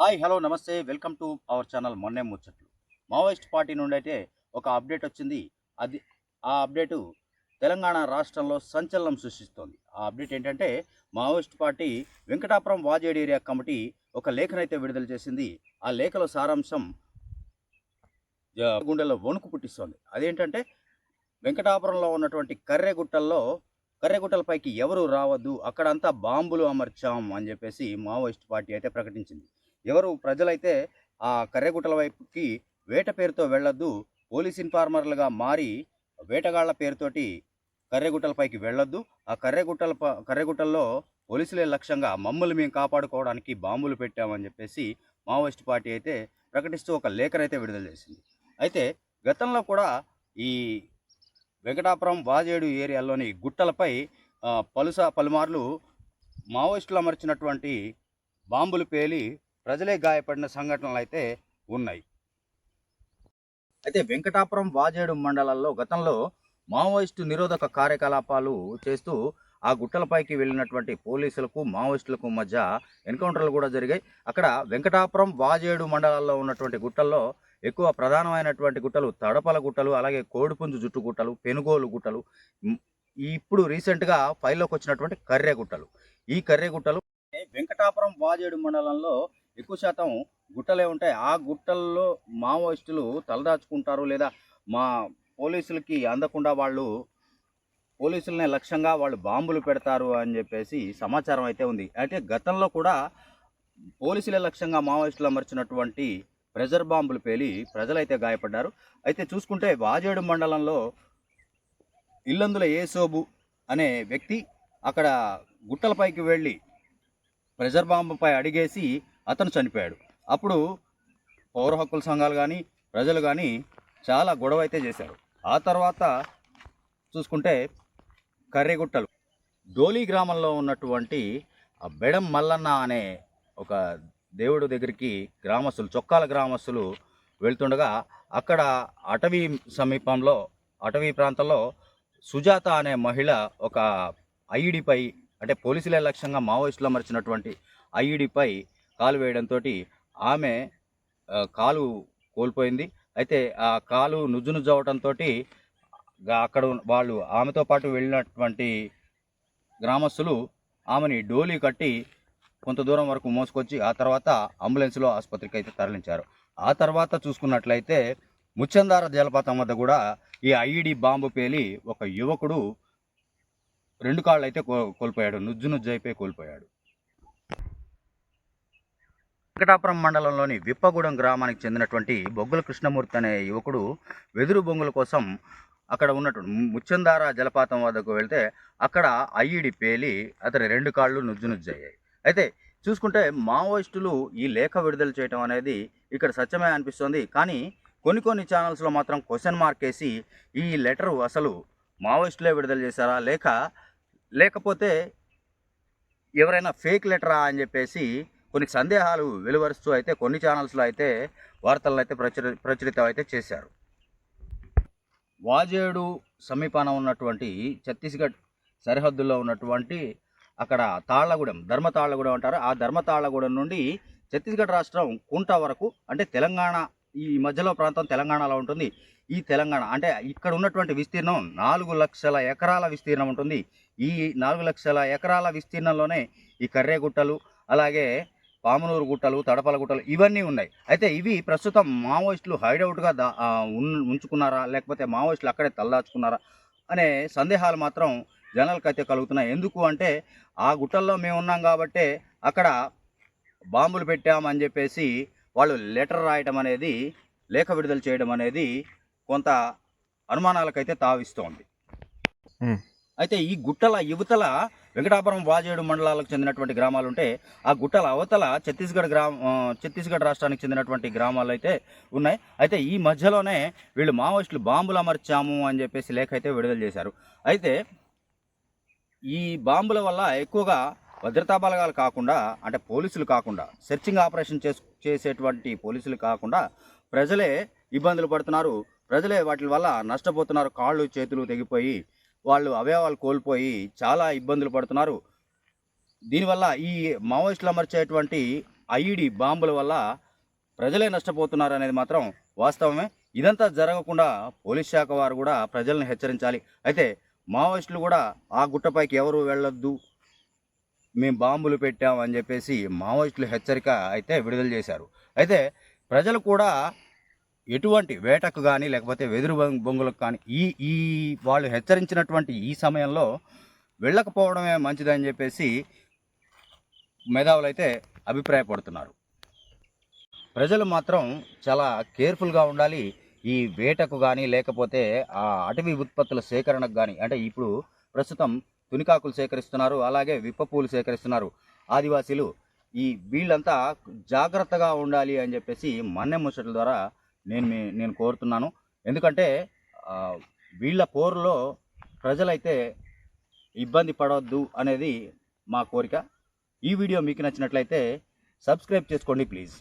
Hi hello నమస్తే welcome to our channel మొన్నే ముచ్చట్లు. మావోయిస్ట్ పార్టీ నుండి అయితే ఒక అప్డేట్ వచ్చింది. అది ఆ అప్డేటు తెలంగాణ రాష్ట్రంలో సంచలనం సృష్టిస్తోంది. ఆ అప్డేట్ ఏంటంటే Maoist party Venkatapuram Wazed area committee ఒక లేఖనైతే విడుదల చేసింది. ఆ లేఖలో సారాంశం గుండెల్లో వణుకు పుట్టిస్తోంది. అదేంటంటే వెంకటాపురంలో ఉన్నటువంటి కర్రెగుట్టల్లో కర్రెగుట్టలపైకి ఎవరు రావద్దు అక్కడంతా బాంబులు అమర్చాం అని చెప్పేసి మావోయిస్ట్ పార్టీ అయితే ప్రకటించింది. ఎవరు ప్రజలైతే ఆ కర్రెగుట్టల వైపుకి వేట పేరుతో వెళ్ళొద్దు పోలీస్ ఇన్ఫార్మర్లుగా మారి వేటగాళ్ళ పేరుతోటి కర్రెగుట్టలపైకి వెళ్ళొద్దు. ఆ కర్రెగుట్టల ప- కర్రెగుట్టల్లో పోలీసులే లక్ష్యంగా మమ్మల్ని మేము కాపాడుకోవడానికి బాంబులు పెట్టామని చెప్పేసి మావోయిస్ట్ పార్టీ అయితే ప్రకటిస్తూ ఒక లేఖనైతే విడుదల చేసింది. అయితే గతంలో కూడా ఈ వెంకటాపురం వాజేడు ఏరియాలోని గుట్టలపై పలుస పలుమార్లు మావోయిస్టులు అమర్చినటువంటి బాంబులు పేలి ప్రజలే గాయపడిన సంఘటనలు అయితే ఉన్నాయి. అయితే వెంకటాపురం వాజేడు మండలాల్లో గతంలో మావోయిస్టు నిరోధక కార్యకలాపాలు చేస్తూ ఆ గుట్టలపైకి వెళ్ళినటువంటి పోలీసులకు మావోయిస్టులకు మధ్య ఎన్కౌంటర్లు కూడా జరిగాయి. అక్కడ వెంకటాపురం వాజేడు మండలాల్లో ఉన్నటువంటి గుట్టల్లో ఎక్కువ ప్రధానమైనటువంటి గుట్టలు తడపల గుట్టలు అలాగే కోడిపుంజు జుట్టు గుట్టలు పెనుగోలు గుట్టలు ఇప్పుడు రీసెంట్గా ఫైల్లోకి వచ్చినటువంటి కర్రె గుట్టలు. ఈ కర్రె గుట్టలు వెంకటాపురం వాజేడు మండలంలో ఎక్కువ శాతం గుట్టలే ఉంటాయి. ఆ గుట్టల్లో మావోయిస్టులు తలదాచుకుంటారు లేదా మా పోలీసులకి అందకుండా వాళ్ళు పోలీసులనే లక్ష్యంగా వాళ్ళు బాంబులు పెడతారు అని చెప్పేసి సమాచారం అయితే ఉంది. అయితే గతంలో కూడా పోలీసులే లక్ష్యంగా మావోయిస్టులు అమర్చినటువంటి ప్రెజర్ బాంబులు పేలి ప్రజలైతే గాయపడ్డారు. అయితే చూసుకుంటే వాజేడు మండలంలో ఇల్లందుల ఏసోబు అనే వ్యక్తి అక్కడ గుట్టలపైకి వెళ్ళి ప్రెజర్ బాంబుపై అడిగేసి అతను చనిపోయాడు. అప్పుడు పౌర హక్కుల సంఘాలు కానీ ప్రజలు కానీ చాలా గొడవ అయితే చేశారు. ఆ తర్వాత చూసుకుంటే కర్రెగుట్టలు డోలి గ్రామంలో ఉన్నటువంటి ఆ బెడం మల్లన్న అనే ఒక దేవుడు దగ్గరికి గ్రామస్తులు చొక్కాల గ్రామస్తులు వెళ్తుండగా అక్కడ అటవీ సమీపంలో అటవీ ప్రాంతంలో సుజాత అనే మహిళ ఒక ఐఈడిపై అంటే పోలీసులే లక్ష్యంగా మావోయిస్టులు అమర్చినటువంటి ఐఈడిపై కాలు వేయడంతో ఆమె కాలు కోల్పోయింది. అయితే ఆ కాలు నుజ్జు నుజ్జు అవడంతో అక్కడ ఉన్న- వాళ్ళు ఆమెతో పాటు వెళ్ళినటువంటి గ్రామస్తులు ఆమెని డోలీ కట్టి కొంత దూరం వరకు మోసుకొచ్చి ఆ తర్వాత అంబులెన్స్లో ఆసుపత్రికి అయితే తరలించారు. ఆ తర్వాత చూసుకున్నట్లయితే ముచ్చందార జలపాతం వద్ద కూడా ఈ ఐఈడి బాంబు పేలి ఒక యువకుడు రెండు కాళ్ళు అయితే కోల్పోయాడు. నుజ్జు నుజ్జు అయిపోయి కోల్పోయాడు. వెంకటాపురం మండలంలోని విప్పగూడెం గ్రామానికి చెందినటువంటి బొగ్గుల కృష్ణమూర్తి అనే యువకుడు వెదురు బొంగుల కోసం అక్కడ ఉన్నటువంటి ముచ్చందార జలపాతం వద్దకు వెళ్తే అక్కడ అయ్యిడి పేలి అతని రెండు కాళ్ళు నుజ్జు నుజ్జయ్యాయి. అయితే చూసుకుంటే మావోయిస్టులు ఈ లేఖ విడుదల చేయడం అనేది ఇక్కడ సత్యమే అనిపిస్తుంది. కానీ కొన్ని కొన్ని ఛానల్స్లో మాత్రం క్వశ్చన్ మార్క్ వేసి ఈ లెటరు అసలు మావోయిస్టులే విడుదల చేశారా? లేక లేకపోతే ఎవరైనా ఫేక్ లెటరా అని చెప్పేసి కొన్ని సందేహాలు వెలువరుస్తూ అయితే కొన్ని ఛానల్స్లో అయితే వార్తలను అయితే ప్రచురి ప్రచురితం అయితే చేశారు. వాజేడు సమీపాన ఉన్నటువంటి ఛత్తీస్గఢ్ సరిహద్దుల్లో ఉన్నటువంటి అక్కడ తాళ్ళగూడెం ధర్మతాళ్ళగూడెం అంటారు. ఆ ధర్మతాళ్ళగూడెం నుండి ఛత్తీస్గఢ్ రాష్ట్రం కుంట వరకు అంటే తెలంగాణ ఈ మధ్యలో ప్రాంతం తెలంగాణలో ఉంటుంది. ఈ తెలంగాణ అంటే ఇక్కడ ఉన్నటువంటి విస్తీర్ణం నాలుగు లక్షల ఎకరాల విస్తీర్ణం ఉంటుంది. ఈ నాలుగు లక్షల ఎకరాల విస్తీర్ణంలోనే ఈ కర్రేగుట్టలు అలాగే పామునూరు గుట్టలు తడపల గుట్టలు ఇవన్నీ ఉన్నాయి. అయితే ఇవి ప్రస్తుతం మావోయిస్టులు హైడౌట్గా దా ఉంచుకున్నారా? లేకపోతే మావోయిస్టులు అక్కడే తలదాచుకున్నారా? అనే సందేహాలు మాత్రం జనాలకు అయితే కలుగుతున్నాయి. ఎందుకు అంటే ఆ గుట్టల్లో మేము ఉన్నాం కాబట్టే అక్కడ బాంబులు పెట్టామని చెప్పేసి వాళ్ళు లెటర్ రాయటం అనేది లేఖ విడుదల చేయడం అనేది కొంత అనుమానాలకైతే తావిస్తోంది. అయితే ఈ గుట్టల యువతల వెంకటాపురం వాజేడు మండలాలకు చెందినటువంటి గ్రామాలు ఉంటే ఆ గుట్టల అవతల ఛత్తీస్గఢ్ గ్రామ ఛత్తీస్గఢ్ రాష్ట్రానికి చెందినటువంటి గ్రామాలు అయితే ఉన్నాయి. అయితే ఈ మధ్యలోనే వీళ్ళు మావోయిస్టులు బాంబులు అమర్చాము అని చెప్పేసి లేఖ అయితే విడుదల చేశారు. అయితే ఈ బాంబుల వల్ల ఎక్కువగా భద్రతా బలగాలు కాకుండా అంటే పోలీసులు కాకుండా సెర్చింగ్ ఆపరేషన్ చేసు చేసేటువంటి పోలీసులు కాకుండా ప్రజలే ఇబ్బందులు పడుతున్నారు. ప్రజలే వాటి వల్ల నష్టపోతున్నారు. కాళ్ళు చేతులు తెగిపోయి వాళ్ళు అవయవాలు కోల్పోయి చాలా ఇబ్బందులు పడుతున్నారు. దీనివల్ల ఈ మావోయిస్టులు అమర్చేటువంటి ఐఈడి బాంబుల వల్ల ప్రజలే నష్టపోతున్నారు అనేది మాత్రం వాస్తవమే. ఇదంతా జరగకుండా పోలీస్ శాఖ వారు కూడా ప్రజలను హెచ్చరించాలి. అయితే మావోయిస్టులు కూడా ఆ గుట్టపైకి ఎవరు వెళ్ళొద్దు మేము బాంబులు పెట్టాం అని చెప్పేసి మావోయిస్టులు హెచ్చరిక అయితే విడుదల చేశారు. అయితే ప్రజలు కూడా ఎటువంటి వేటకు కానీ లేకపోతే వెదురు బొంగులకు కానీ ఈ ఈ వాళ్ళు హెచ్చరించినటువంటి ఈ సమయంలో వెళ్ళకపోవడమే మంచిదని చెప్పేసి మేధావులు అయితే అభిప్రాయపడుతున్నారు. ప్రజలు మాత్రం చాలా కేర్ఫుల్గా ఉండాలి. ఈ వేటకు కానీ లేకపోతే ఆ అటవీ ఉత్పత్తుల సేకరణకు కానీ అంటే ఇప్పుడు ప్రస్తుతం తునికాకులు సేకరిస్తున్నారు అలాగే విప్ప పూలు సేకరిస్తున్నారు ఆదివాసీలు. ఈ వీళ్ళంతా జాగ్రత్తగా ఉండాలి అని చెప్పేసి మన్నె ముచ్చట్ల ద్వారా నేను మీ- నేను కోరుతున్నాను. ఎందుకంటే వీళ్ళ పోరులో ప్రజలైతే ఇబ్బంది పడవద్దు అనేది మా కోరిక. ఈ వీడియో మీకు నచ్చినట్లయితే సబ్స్క్రైబ్ చేసుకోండి ప్లీజ్.